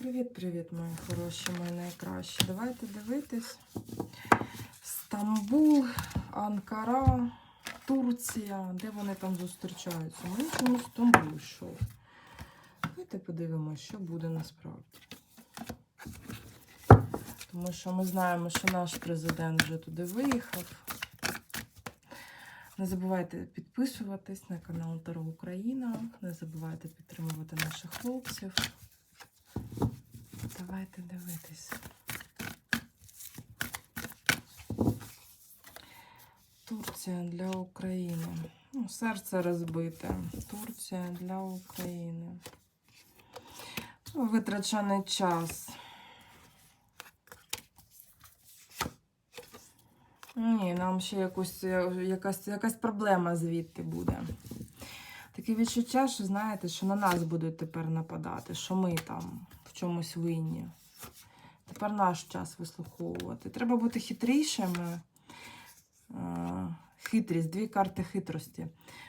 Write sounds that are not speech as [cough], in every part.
Привіт-привіт, мої хороші, мої найкращі. Давайте дивитись. Стамбул, Анкара, Турція. Де вони там зустрічаються? Мені чомусь Стамбул йшов. Давайте подивимося, що буде насправді. Тому що ми знаємо, що наш президент вже туди виїхав. Не забувайте підписуватись на канал Таро Україна. Не забувайте підтримувати наших хлопців. Давайте дивитись. Турція для України. Ну, серце розбите. Турція для України. Витрачений час. Ні, нам ще якусь, якась, якась проблема звідти буде. Таке відчуття, що знаєте, що на нас будуть тепер нападати, що ми там чомусь винні. Тепер наш час вислуховувати. Треба бути хитрішими. Е, Хитрість, дві карти хитрості.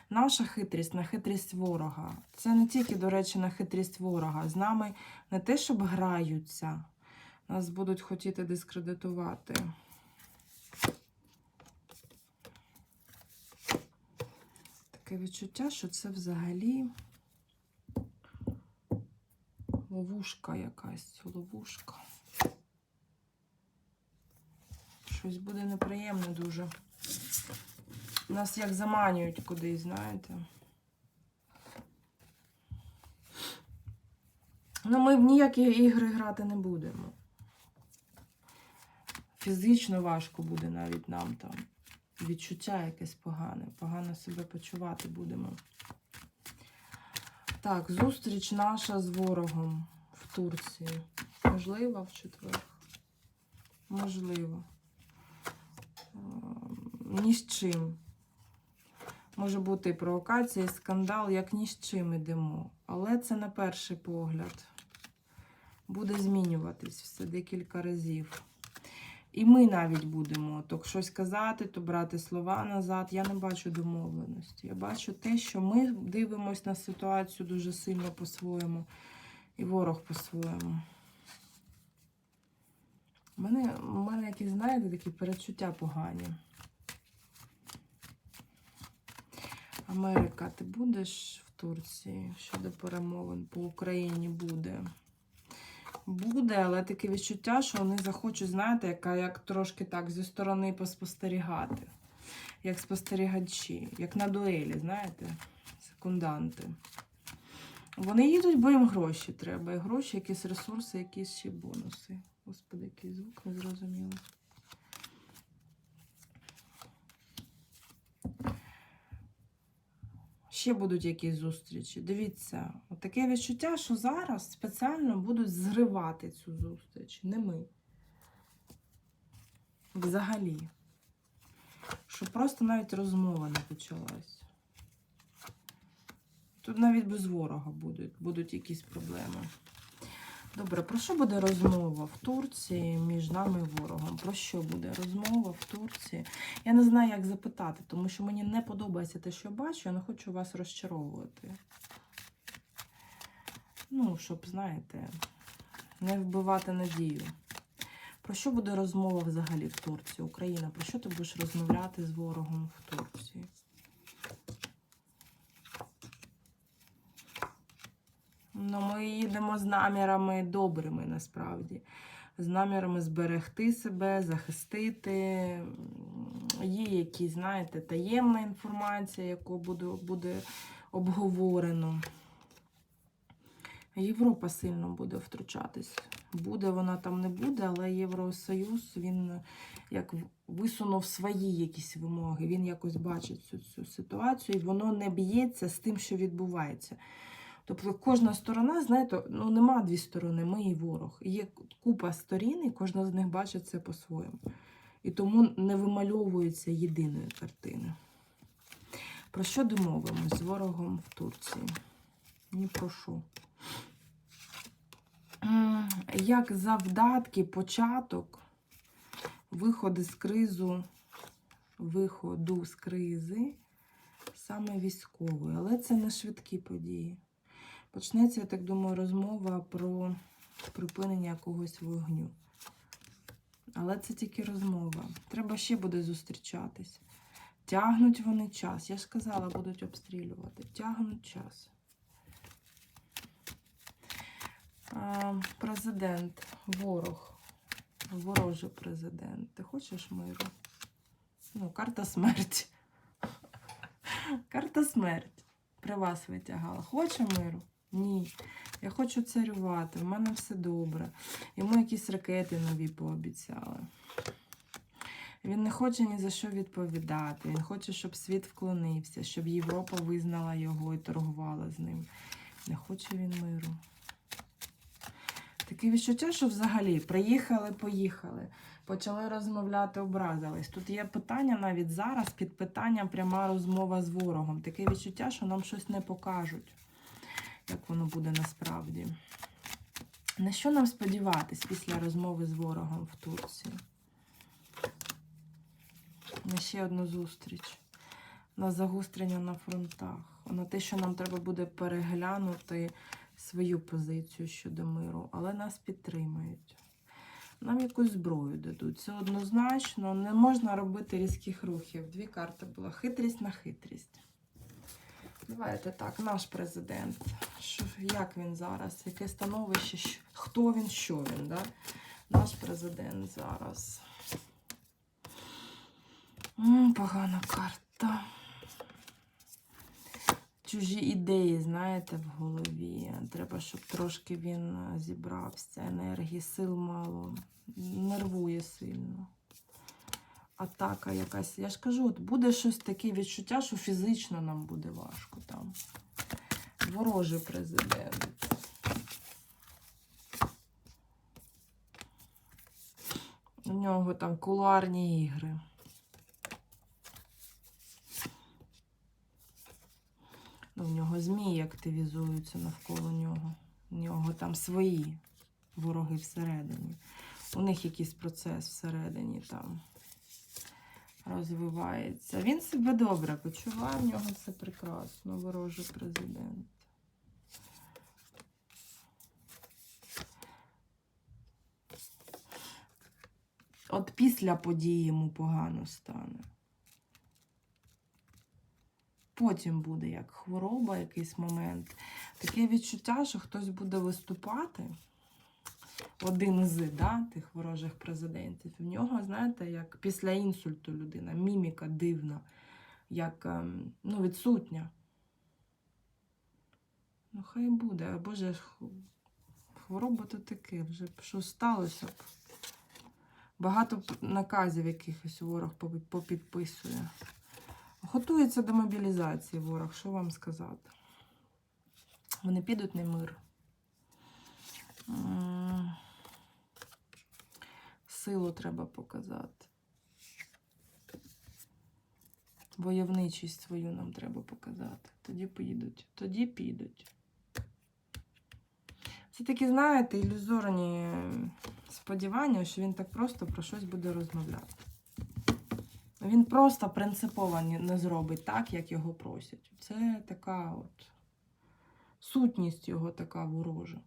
Наша хитрість на хитрість ворога. Це не тільки, до речі, на хитрість ворога. З нами не те, щоб граються, нас будуть хотіти дискредитувати. Таке відчуття, що це взагалі ловушка якась, ловушка. Щось буде неприємне дуже. Нас як заманюють кудись, знаєте. Ну, ми в ніякі ігри грати не будемо. Фізично важко буде навіть нам там. Відчуття якесь погане. Погано себе почувати будемо. Так, зустріч наша з ворогом в Турції. Можливо, в четвер. Можливо. Ем, Ні з чим. Може бути і провокація, і скандал, як ні з чим ідемо. Але це на перший погляд. Буде змінюватись все декілька разів. І ми навіть будемо то щось казати, то брати слова назад. Я не бачу домовленості. Я бачу те, що ми дивимося на ситуацію дуже сильно по-своєму, і ворог по-своєму. У мене, мене якісь, знаєте, такі перечуття погані. Америка, ти будеш в Турції щодо перемовин по Україні буде. Буде, але таке відчуття, що вони захочуть, знаєте, яка як трошки так зі сторони поспостерігати. Як спостерігачі, як на дуелі, знаєте, секунданти. Вони їдуть, бо їм гроші треба. І гроші, якісь ресурси, якісь ще бонуси. Господи, який звук не зрозуміло. Ще будуть якісь зустрічі. Дивіться, таке відчуття, що зараз спеціально будуть зривати цю зустріч. Не ми. Взагалі. Щоб просто навіть розмова не почалась. Тут навіть без ворога будуть, будуть якісь проблеми. Добре, про що буде розмова в Турції між нами і ворогом? Про що буде розмова в Турції? Я не знаю, як запитати, тому що мені не подобається те, що бачу, я не хочу вас розчаровувати. Ну, щоб, знаєте, не вбивати надію. Про що буде розмова взагалі в Турції? Україна, про що ти будеш розмовляти з ворогом в Турції? Ну, ми їдемо з намірами добрими насправді. З намірами зберегти себе, захистити. Є якісь, знаєте, таємна інформація, яку буде, буде обговорено. Європа сильно буде втручатись. Буде вона там не буде, але Євросоюз він як висунув свої якісь вимоги. Він якось бачить цю, цю ситуацію, і воно не б'ється з тим, що відбувається. Тобто кожна сторона, знаєте, ну нема дві сторони, ми і ворог. Є купа сторін, і кожна з них бачить це по-своєму. І тому не вимальовується єдиної картини. Про що домовимось з ворогом в Турції? Ні про що. Як завдатки, початок виходу з кризу, виходу з кризи, саме військової. Але це не швидкі події. Почнеться, я так думаю, розмова про припинення якогось вогню. Але це тільки розмова. Треба ще буде зустрічатись. Тягнуть вони час. Я ж сказала, будуть обстрілювати. Тягнуть час. А, президент, ворог, ворожий президент. Ти хочеш миру? Ну, карта смерті. [laughs] Карта смерть. При вас витягала. Хочу миру? Ні. Я хочу царювати, в мене все добре. Йому якісь ракети нові пообіцяли. Він не хоче ні за що відповідати. Він хоче, щоб світ вклонився, щоб Європа визнала його і торгувала з ним. Не хоче він миру. Таке відчуття, що взагалі приїхали, поїхали, почали розмовляти, образились. Тут є питання навіть зараз під питанням пряма розмова з ворогом. Таке відчуття, що нам щось не покажуть, як воно буде насправді. На що нам сподіватись після розмови з ворогом в Турції? На ще одну зустріч. На загострення на фронтах. На те, що нам треба буде переглянути свою позицію щодо миру, але нас підтримають. Нам якусь зброю дадуть. Це однозначно. Не можна робити різких рухів. Дві карти була. Хитрість на хитрість. Давайте так, наш президент. Що, як він зараз? Яке становище? Що- Хто він, що він? Да? Наш президент зараз. Погана карта. Чужі ідеї, знаєте, в голові. Треба, щоб трошки він е, зібрався. Енергії, сил мало. Нервує сильно. Атака якась. Я ж кажу, от буде щось таке відчуття, що фізично нам буде важко там. Ворожий президент. У нього там кулуарні ігри. Ну, в нього змії активізуються навколо нього. У нього там свої вороги всередині. У них якийсь процес всередині там розвивається. Він себе добре почуває, в нього все прекрасно, ворожий президент. От після події йому погано стане. Потім буде як хвороба, якийсь момент. Таке відчуття, що хтось буде виступати. Один з да, тих ворожих президентів. В нього, знаєте, як після інсульту людина, міміка дивна, як ем, ну, відсутня. Ну, хай буде. Боже, хвороба то таке, вже що сталося б. Багато наказів якихось ворог попідписує. Готується до мобілізації ворог, що вам сказати? Вони підуть на мир. Силу треба показати. Войовничість свою нам треба показати. Тоді підуть. Тоді підуть. Це такі, знаєте, ілюзорні сподівання, що він так просто про щось буде розмовляти. Він просто принципово не зробить так, як його просять. Це така от сутність його така ворожа.